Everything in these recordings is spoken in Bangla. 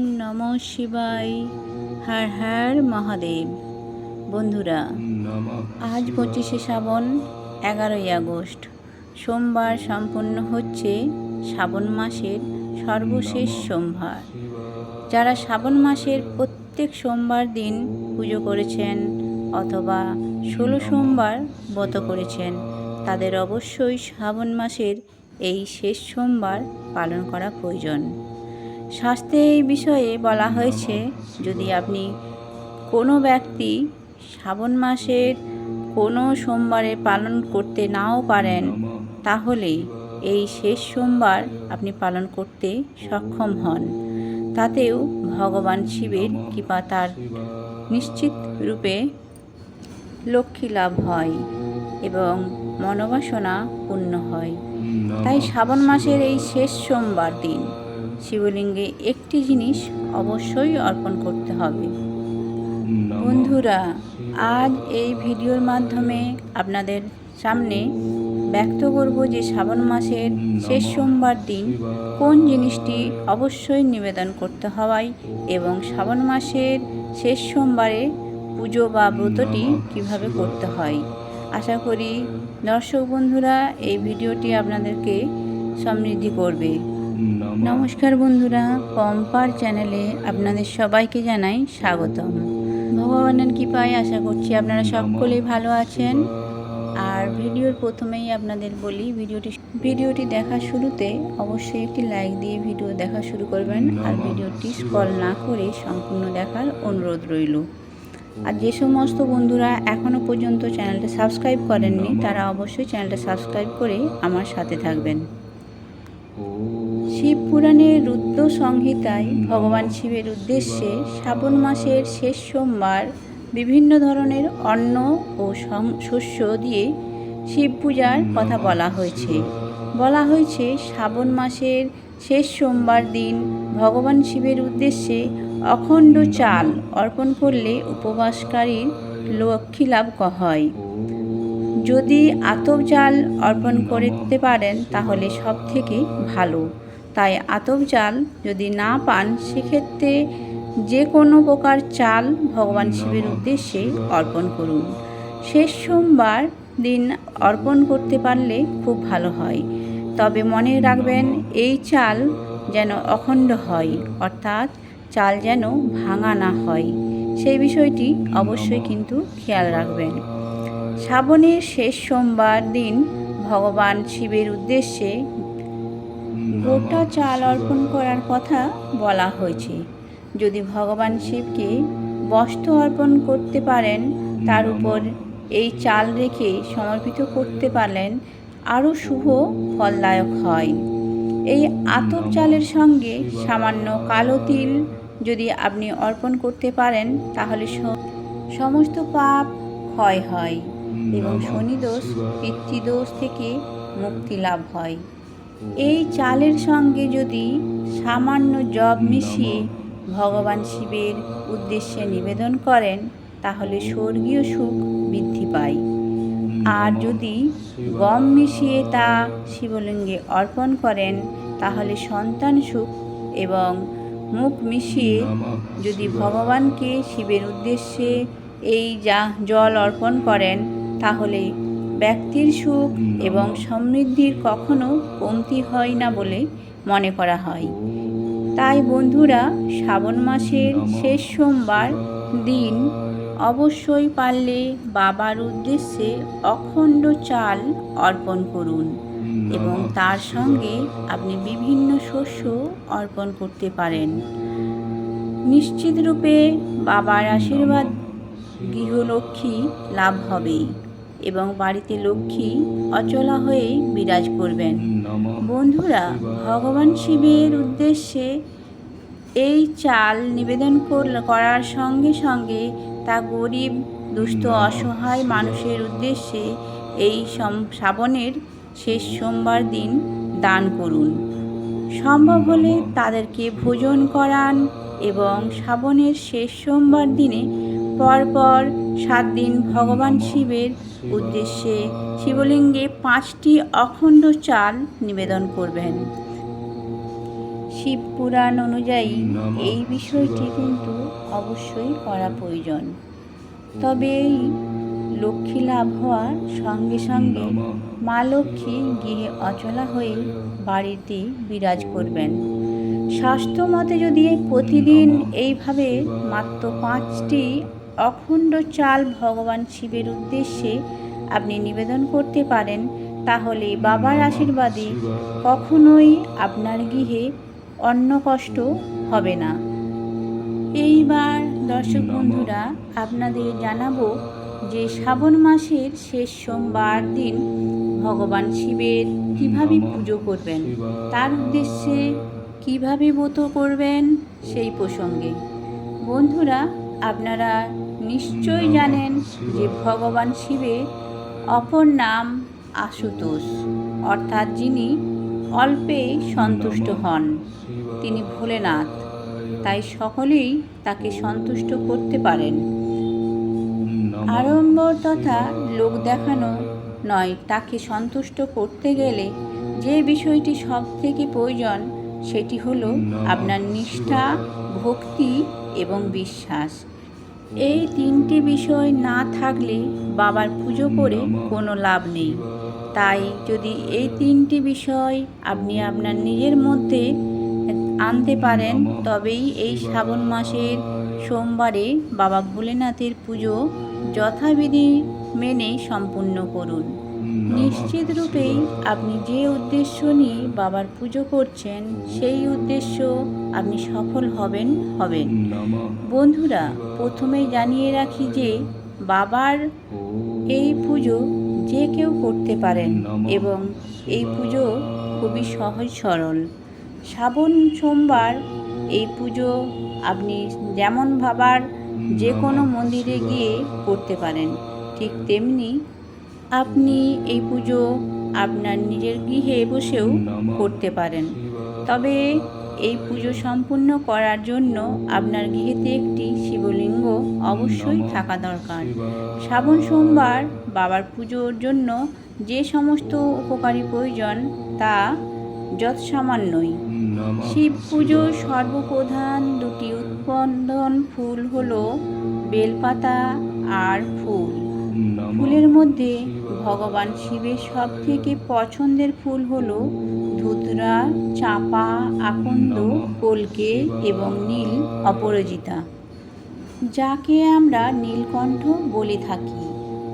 নম শিবায়। হর হর মহাদেব। বন্ধুরা, আজ পঁচিশে শ্রাবণ, এগারোই আগস্ট। সোমবার সম্পন্ন হচ্ছে শ্রাবণ মাসের সর্বশেষ সোমবার। যারা শ্রাবণ মাসের প্রত্যেক সোমবার দিন পুজো করেছেন অথবা ষোলো সোমবার ব্রত করেছেন, তাদের অবশ্যই শ্রাবণ মাসের এই শেষ সোমবার পালন করা প্রয়োজন। শাস্ত্রে এই বিষয়ে বলা হয়েছে, যদি আপনি কোনো ব্যক্তি শ্রাবণ মাসের কোনো সোমবারে পালন করতে নাও পারেন, তাহলে এই শেষ সোমবার আপনি পালন করতে সক্ষম হন। তাতেও ভগবান শিবের কৃপা তার নিশ্চিত রূপে লক্ষ্মী লাভ হয় এবং মনোবাসনা পূর্ণ হয়। তাই শ্রাবণ মাসের এই শেষ সোমবার দিন শিবলিঙ্গে একটি জিনিস অবশ্যই অর্পণ করতে হবে। বন্ধুরা আজ এই ভিডিওর মাধ্যমে আপনাদের সামনে ব্যক্ত করব যে শ্রাবণ মাসের শেষ সোমবার দিন কোন জিনিসটি অবশ্যই নিবেদন করতে হয় এবং শ্রাবণ মাসের শেষ সোমবারে পুজো বা ব্রতটি কীভাবে করতে হয়। আশা করি দর্শক বন্ধুরা এই ভিডিওটি আপনাদেরকে সমৃদ্ধি করবে। নমস্কার বন্ধুরা, পম্পার চ্যানেলে আপনাদের সবাইকে জানাই স্বাগতম। ভগবানের কৃপায় আশা করছি আপনারা সকলেই ভালো আছেন। আর ভিডিওর প্রথমেই আপনাদের বলি, ভিডিওটি ভিডিওটি দেখা শুরুতে অবশ্যই একটি লাইক দিয়ে ভিডিও দেখা শুরু করবেন আর ভিডিওটি স্কল না করে সম্পূর্ণ দেখার অনুরোধ রইল। আর যে সমস্ত বন্ধুরা এখনও পর্যন্ত চ্যানেলটা সাবস্ক্রাইব করেননি, তারা অবশ্যই চ্যানেলটা সাবস্ক্রাইব করে আমার সাথে থাকবেন। শিব পুরাণের রুদ্র সংহিতায় ভগবান শিবের উদ্দেশ্যে শ্রাবণ মাসের শেষ সোমবার বিভিন্ন ধরনের অন্ন ও শস্য দিয়ে শিব পূজার কথা বলা হয়েছে। বলা হয়েছে, শ্রাবণ মাসের শেষ সোমবার দিন ভগবান শিবের উদ্দেশ্যে অখণ্ড চাল অর্পণ করলে উপবাসকারীর লক্ষ্মী লাভ হয়। যদি আতপ চাল অর্পণ করতে পারেন, তাহলে সব থেকে ভালো। তাই আতপ চাল যদি না পান, সেক্ষেত্রে যে কোনো প্রকার চাল ভগবান শিবের উদ্দেশ্যে অর্পণ করুন। শেষ সোমবার দিন অর্পণ করতে পারলে খুব ভালো হয়। তবে মনে রাখবেন, এই চাল যেন অখণ্ড হয়, অর্থাৎ চাল যেন ভাঙা না হয়। সেই বিষয়টি অবশ্যই কিন্তু খেয়াল রাখবেন। শ্রাবণের শেষ সোমবার দিন ভগবান শিবের উদ্দেশ্যে গোটা চাল অর্পণ করার কথা বলা হয়েছে। যদি ভগবান শিবকে বস্ত্র অর্পণ করতে পারেন তার উপর এই চাল রেখে সমর্পিত করতে পারলেন আরও শুভ ফলদায়ক হয়। এই আতপ চালের সঙ্গে সামান্য কালো তিল যদি আপনি অর্পণ করতে পারেন তাহলে সমস্ত পাপ ক্ষয় হয় এবং শনিদোষ পিতৃদোষ থেকে মুক্তি লাভ হয়। এই চালের সঙ্গে যদি সামান্য জব মিশিয়ে ভগবান শিবের উদ্দেশ্যে নিবেদন করেন, তাহলে স্বর্গীয় সুখ বৃদ্ধি পায়। আর যদি গম মিশিয়ে তা শিবলিঙ্গে অর্পণ করেন, তাহলে সন্তান সুখ এবং মুখ মিশিয়ে যদি ভগবানকে শিবের উদ্দেশ্যে এই যা জল অর্পণ করেন, তাহলে ব্যক্তির সুখ এবং সমৃদ্ধির কখনো কমতি হয় না বলে মনে করা হয়। তাই বন্ধুরা শ্রাবণ মাসের শেষ সোমবার দিন অবশ্যই পারলে বাবার উদ্দেশ্যে অখণ্ড চাল অর্পণ করুন এবং তার সঙ্গে আপনি বিভিন্ন শস্য অর্পণ করতে পারেন। নিশ্চিত রূপে বাবার আশীর্বাদ গৃহলক্ষ্মী লাভ হবে এবং বাড়িতে লক্ষ্মী অচলা হয়ে বিরাজ করবেন। বন্ধুরা, ভগবান শিবের উদ্দেশ্যে এই চাল নিবেদন করার সঙ্গে সঙ্গে তা গরিব, দুস্থ, অসহায় মানুষের উদ্দেশ্যে এই শ্রাবণের শেষ সোমবার দিন দান করুন। সম্ভব হলে তাদেরকে ভোজন করান এবং শ্রাবণের শেষ সোমবার দিনে পরপর সাত দিন ভগবান শিবের উদ্দেশ্যে শিবলিঙ্গে পাঁচটি অখণ্ড চাল নিবেদন করবেন। শিব পুরাণ অনুযায়ী এই বিষয়টি কিন্তু অবশ্যই করা প্রয়োজন। তবে এই লক্ষ্মী লাভ হওয়ার সঙ্গে সঙ্গে মা লক্ষ্মী গৃহে অচলা হয়ে বাড়িতে বিরাজ করবেন। স্বাস্থ্য মতে যদি প্রতিদিন এইভাবে মাত্র পাঁচটি অখণ্ড চাল ভগবান শিবের উদ্দেশ্যে আপনি নিবেদন করতে পারেন, তাহলে বাবার আশীর্বাদে কখনোই আপনার গৃহে অন্ন কষ্ট হবে না। এইবার দর্শক বন্ধুরা, আপনাদের জানাব যে শ্রাবণ মাসের শেষ সোমবার দিন ভগবান শিবের কীভাবে পুজো করবেন, তার উদ্দেশ্যে কীভাবে ব্রত করবেন সেই প্রসঙ্গে। বন্ধুরা, আপনারা নিশ্চয়ই জানেন যে ভগবান শিবের অপর নাম আশুতোষ, অর্থাৎ যিনি অল্পে সন্তুষ্ট হন, তিনি ভোলেনাথ। তাই সকলেই তাকে সন্তুষ্ট করতে পারেন। আড়ম্বর তথা লোক দেখানো নয়, তাকে সন্তুষ্ট করতে গেলে যে বিষয়টি সব থেকে প্রয়োজন, সেটি হলো আপনার নিষ্ঠা, ভক্তি এবং বিশ্বাস। এই তিনটি বিষয় না থাকলে বাবার পুজো করে কোনো লাভ নেই। তাই যদি এই তিনটি বিষয় আপনি আপনার নিজের মধ্যে আনতে পারেন, তবেই এই শ্রাবণ মাসের সোমবারে বাবা ভোলেনাথের পুজো যথাবিধি মেনে সম্পূর্ণ করুন। নিশ্চিত রূপেই আপনি যে উদ্দেশ্য নিয়ে বাবার পুজো করছেন, সেই উদ্দেশ্য আপনি সফল হবেন হবেন। বন্ধুরা, প্রথমেই জানিয়ে রাখি যে বাবার এই পুজো যে কেউ করতে পারেন এবং এই পুজো খুবই সহজ সরল। শ্রাবণ সোমবার এই পুজো আপনি যেমন ভাবার যে কোনো মন্দিরে গিয়ে করতে পারেন, ঠিক তেমনি আপনি এই পুজো আপনার নিজের গৃহে বসেও করতে পারেন। তবে এই পুজো সম্পূর্ণ করার জন্য আপনার গৃহেতে একটি শিবলিঙ্গ অবশ্যই থাকা দরকার। শ্রাবণ সোমবার বাবার পুজোর জন্য যে সমস্ত উপকারী প্রয়োজন তা যৎসামান্যই। শিব পুজোর সর্বপ্রধান দুটি উৎপাদন ফুল হল বেলপাতা আর ফুল। ফুলের মধ্যে ভগবান শিবের সব থেকে পছন্দের ফুল হল ধুতরা, চাপা, আকন্দ কলকে এবং নীল অপরাজিতা। যাকে আমরা নীলকণ্ঠ বলে থাকি।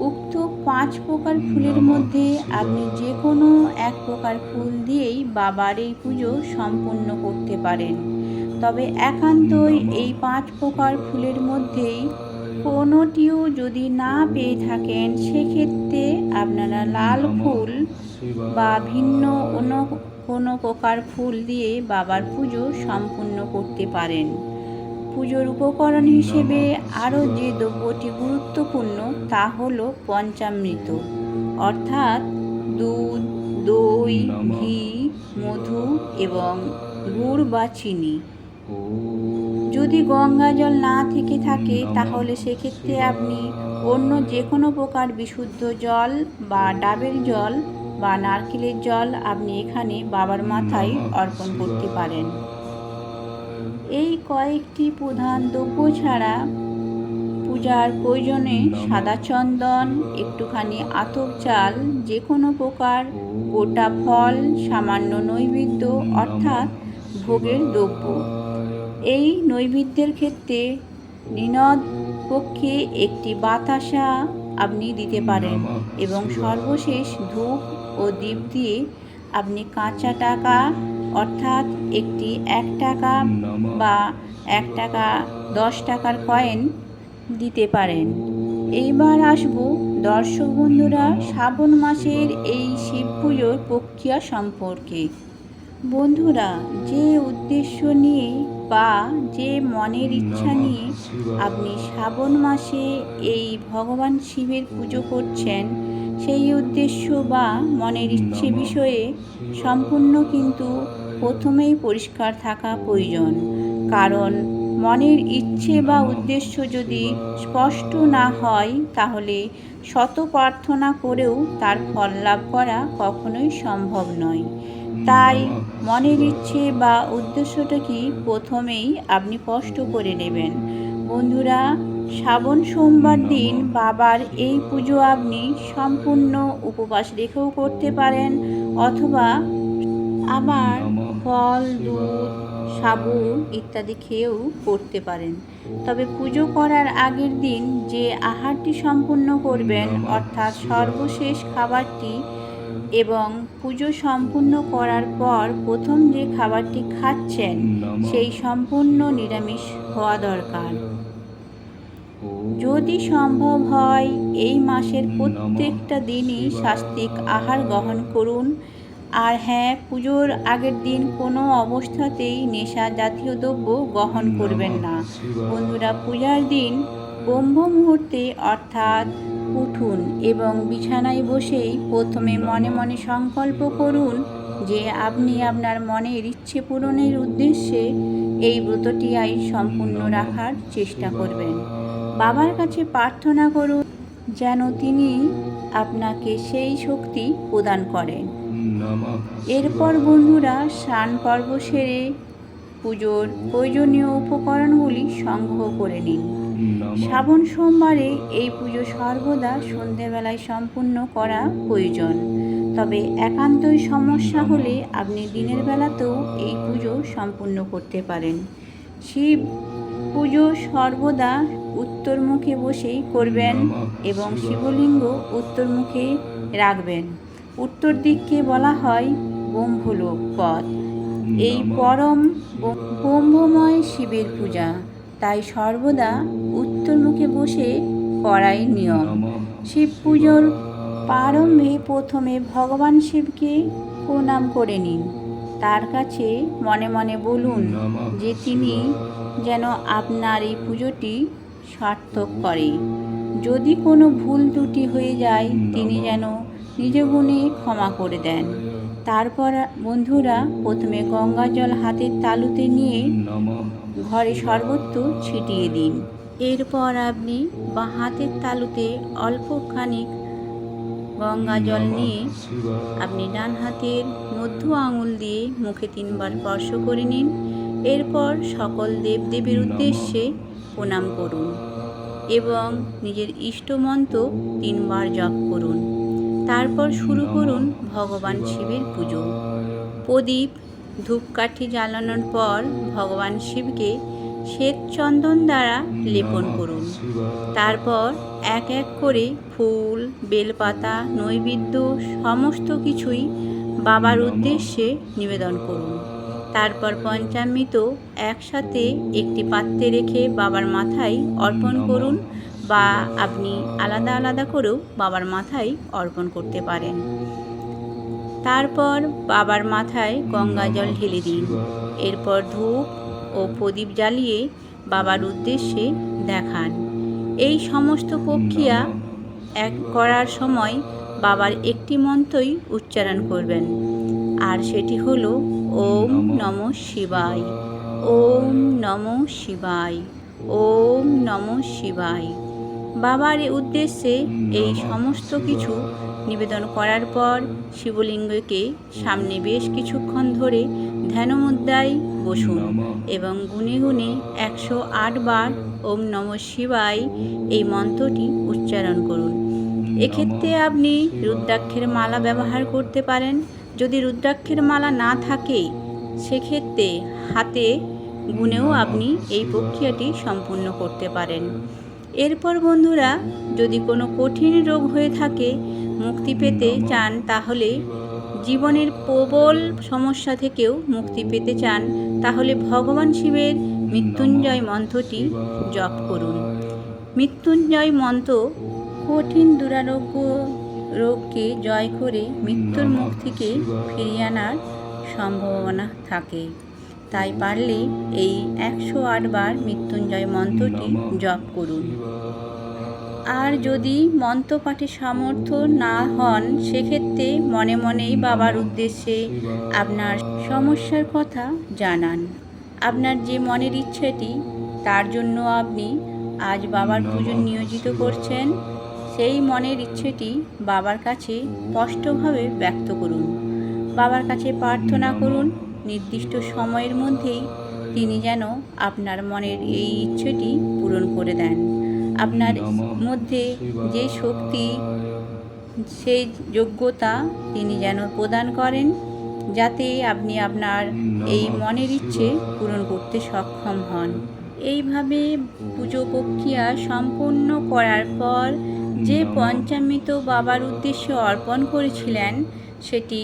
উক্ত পাঁচ প্রকার ফুলের মধ্যে আপনি যে কোনো এক প্রকার ফুল দিয়েই বাবার এই পুজো সম্পূর্ণ করতে পারেন। তবে একান্তই এই পাঁচ প্রকার ফুলের মধ্যেই কোনোটিও যদি না পেয়ে থাকেন সেক্ষেত্রে আপনারা লাল ফুল বা ভিন্ন অন্য কোনো প্রকার ফুল দিয়ে বাবার পুজো সম্পূর্ণ করতে পারেন। পুজোর উপকরণ হিসেবে আরও যে দ্রব্যটি গুরুত্বপূর্ণ তা হলো পঞ্চামৃত। অর্থাৎ দুধ দই ঘি মধু এবং গুড় বা চিনি। যদি গঙ্গা জল না থেকে থাকে, তাহলে সেক্ষেত্রে আপনি অন্য যে কোনো প্রকার বিশুদ্ধ জল বা ডাবের জল বা নারকেলের জল আপনি এখানে বাবার মাথায় অর্পণ করতে পারেন। এই কয়েকটি প্রধান দ্রব্য ছাড়া পূজার প্রয়োজনে সাদা চন্দন, একটুখানি আতপ চাল যে কোনো প্রকার গোটা ফল, সামান্য নৈবেদ্য, অর্থাৎ ভোগের দ্রব্য। এই নৈবেদ্যের ক্ষেত্রে নিনদ পক্ষে একটি বাতাসা আপনি দিতে পারেন এবং সর্বশেষ ধূপ ও দ্বীপ দিয়ে আপনি কাঁচা টাকা অর্থাৎ একটি এক টাকা বা এক টাকা দশ টাকার কয়েন দিতে পারেন। এইবার আসব দর্শক বন্ধুরা শ্রাবণ মাসের এই শিব পুজোর প্রক্রিয়া সম্পর্কে। বন্ধুরা যে উদ্দেশ্য নিয়ে বা যে মনের ইচ্ছা নিয়ে আপনি শ্রাবণ মাসে এই ভগবান শিবের পুজো করছেন সেই উদ্দেশ্য বা মনের ইচ্ছে বিষয়ে সম্পূর্ণ কিন্তু প্রথমেই পরিষ্কার থাকা প্রয়োজন। কারণ মনের ইচ্ছে বা উদ্দেশ্য যদি স্পষ্ট না হয় তাহলে শত প্রার্থনা করেও তার ফল লাভ করা কখনোই সম্ভব নয়। তাই মনের ইচ্ছে বা উদ্দেশ্যটা কি? প্রথমেই আপনি স্পষ্ট করে নেবেন। বন্ধুরা, শ্রাবণ সোমবার দিন বাবার এই পুজো আপনি সম্পূর্ণ উপবাস রেখেও করতে পারেন অথবা আবার ফল, দুধ, সাবু ইত্যাদি খেয়েও করতে পারেন। তবে পুজো করার আগের দিন যে আহারটি সম্পূর্ণ করবেন, অর্থাৎ সর্বশেষ খাবারটি এবং পুজো সম্পূর্ণ করার পর প্রথম যে খাবারটি খাচ্ছেন, সেই সম্পূর্ণ নিরামিষ হওয়া দরকার। যদি সম্ভব হয়, এই মাসের প্রত্যেকটা দিনই শাস্তিক আহার গ্রহণ করুন। আর হ্যাঁ পুজোর আগের দিন কোনো অবস্থাতেই নেশা জাতীয় দ্রব্য গ্রহণ করবেন না। বন্ধুরা, পূজার দিন ব্রহ্ম মুহূর্তে অর্থাৎ উঠুন এবং বিছানায় বসেই প্রথমে মনে মনে সংকল্প করুন যে আপনি আপনার মনের ইচ্ছে পূরণের উদ্দেশ্যে এই ব্রতটি আই সম্পূর্ণ রাখার চেষ্টা করবেন। বাবার কাছে প্রার্থনা করুন যেন তিনি আপনাকে সেই শক্তি প্রদান করেন। এরপর বন্ধুরা স্নান পর্ব সেরে পুজোর প্রয়োজনীয় উপকরণগুলি সংগ্রহ করে নিন। শ্রাবণ সোমবারে এই পুজো সর্বদা সন্ধেবেলায় সম্পূর্ণ করা প্রয়োজন। তবে একান্তই সমস্যা হলে আপনি দিনের বেলাতেও এই পুজো সম্পূর্ণ করতে পারেন। শিব পুজো সর্বদা উত্তরমুখে বসেই করবেন এবং শিবলিঙ্গ উত্তরমুখে রাখবেন। উত্তর দিককে বলা হয় ব্রহ্মলোক পথ। এই পরম ব্রহ্মময় শিবের পূজা। তাই সর্বদা উত্তরমুখে বসে করাই নিয়ম। শিব পুজোর প্রারম্ভে প্রথমে ভগবান শিবকে প্রণাম করে নিন। তার কাছে মনে মনে বলুন যে তিনি যেন আপনার এই পুজোটি সার্থক করে। যদি কোনো ভুল ত্রুটি হয়ে যায়, তিনি যেন নিজ গুণে ক্ষমা করে দেন। তারপর বন্ধুরা প্রথমে গঙ্গা জল হাতের তালুতে নিয়ে ঘরে সর্বত্র ছিটিয়ে দিন। এরপর আপনি বা হাতের তালুতে অল্পখানিক গঙ্গা জল নিয়ে আপনি ডান হাতের মধ্য আঙুল দিয়ে মুখে তিনবার স্পর্শ করে নিন। এরপর সকল দেবদেবীর উদ্দেশ্যে প্রণাম করুন এবং নিজের ইষ্টমন্ত্র তিনবার জপ করুন। তারপর শুরু করুন ভগবান শিবের পুজো। প্রদীপ, ধূপকাঠি জ্বালানোর পর ভগবান শিবকে শ্বেত চন্দন দ্বারা লেপন করুন। তারপর এক এক করে ফুল, বেলপাতা, নৈবেদ্য সমস্ত কিছুই বাবার উদ্দেশ্যে নিবেদন করুন। তারপর পঞ্চামৃত একসাথে একটি পাত্রে রেখে বাবার মাথায় অর্পণ করুন বা আপনি আলাদা আলাদা করেও বাবার মাথায় অর্পণ করতে পারেন। তারপর বাবার মাথায় গঙ্গা জল ঢেলে দিন। এরপর ধূপ ও প্রদীপ জ্বালিয়ে বাবার উদ্দেশ্যে দেখান। এই সমস্ত প্রক্রিয়া এক করার সময় বাবার একটি মন্ত্রই উচ্চারণ করবেন। আর সেটি হল, ওম নম শিবায়। ওম নম শিবায়। ওম নম শিবায়। বাবার উদ্দেশ্যে এই সমস্ত কিছু নিবেদন করার পর শিবলিঙ্গকে সামনে বেশ কিছুক্ষণ ধরে ধ্যানমুদ্রায় বসুন এবং গুনে গুনে একশো আট বার ওম নম শিবায় এই মন্ত্রটি উচ্চারণ করুন। এক্ষেত্রে আপনি রুদ্রাক্ষের মালা ব্যবহার করতে পারেন। যদি রুদ্রাক্ষের মালা না থাকে, সেক্ষেত্রে হাতে গুনেও আপনি এই প্রক্রিয়াটি সম্পূর্ণ করতে পারেন। এরপর বন্ধুরা, যদি কোনো কঠিন রোগ হয়ে থাকে, মুক্তি পেতে চান, তাহলে জীবনের প্রবল সমস্যা থেকেও মুক্তি পেতে চান, তাহলে ভগবান শিবের মৃত্যুঞ্জয় মন্ত্রটি জপ করুন। মৃত্যুঞ্জয় মন্ত্র কঠিন দুরারোগ্য রোগকে জয় করে মৃত্যুর মুখ থেকে ফিরিয়ে আনার সম্ভাবনা থাকে। তাই পারলে এই একশো বার মৃত্যুঞ্জয় মন্ত্রটি জপ করুন। আর যদি মন্ত্রপাঠে সামর্থ্য না হন, সেক্ষেত্রে মনে মনেই বাবার উদ্দেশ্যে আপনার সমস্যার কথা জানান। আপনার যে মনের ইচ্ছেটি, তার জন্য আপনি আজ বাবার পুজো নিয়োজিত করছেন, সেই মনের ইচ্ছেটি বাবার কাছে স্পষ্টভাবে ব্যক্ত করুন। বাবার কাছে প্রার্থনা করুন নির্দিষ্ট সময়ের মধ্যেই তিনি যেন আপনার মনের এই ইচ্ছেটি পূরণ করে দেন। আপনার মধ্যে যে শক্তি সেই যোগ্যতা তিনি যেন প্রদান করেন, যাতে আপনি আপনার এই মনের ইচ্ছে পূরণ করতে সক্ষম হন। এইভাবে পুজো প্রক্রিয়া সম্পূর্ণ করার পর যে পঞ্চামৃত বাবার উদ্দেশ্যে অর্পণ করেছিলেন, সেটি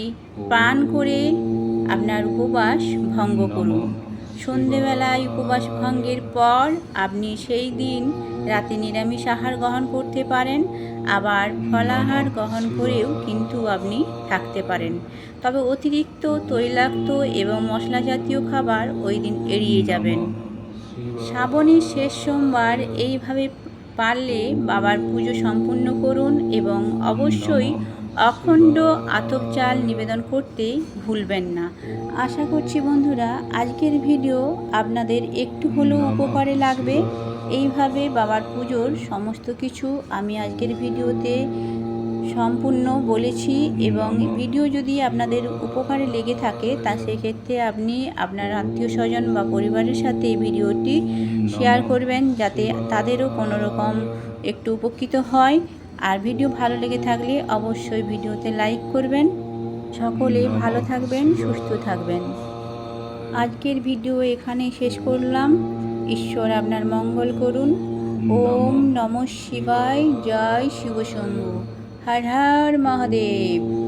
পান করে আপনার উপবাস ভঙ্গ করুন। সন্ধেবেলায় উপবাস ভঙ্গের পর আপনি সেই দিন রাতে নিরামিষ আহার গ্রহণ করতে পারেন আবার ফলাহার গ্রহণ করেও কিন্তু আপনি থাকতে পারেন। তবে অতিরিক্ত তৈলাক্ত এবং মশলা জাতীয় খাবার ওই দিন এড়িয়ে যাবেন। শ্রাবণের শেষ সোমবার এইভাবে পারলে বাবার পুজো সম্পূর্ণ করুন এবং অবশ্যই অখণ্ড আতপ চাল নিবেদন করতে ভুলবেন না। আশা করছি বন্ধুরা, আজকের ভিডিও আপনাদের একটু হলেও উপকারে লাগবে। এইভাবে বাবার পুজোর সমস্ত কিছু আমি আজকের ভিডিওতে সম্পূর্ণ বলেছি এবং ভিডিও যদি আপনাদের উপকারে লেগে থাকে, তা সেক্ষেত্রে আপনি আপনার আত্মীয় স্বজন বা পরিবারের সাথে এই ভিডিওটি শেয়ার করবেন যাতে তাদেরও কোনো রকম একটু উপকৃত হয়। আর ভিডিও ভালো লেগে থাকলে অবশ্যই ভিডিওতে লাইক করবেন। সকলে ভালো থাকবেন সুস্থ থাকবেন। আজকের ভিডিও এখানে শেষ করলাম। ঈশ্বর আপনার মঙ্গল করুন। ওম নম শিবায়। জয় শিবশম্ভু হর হর মহাদেব।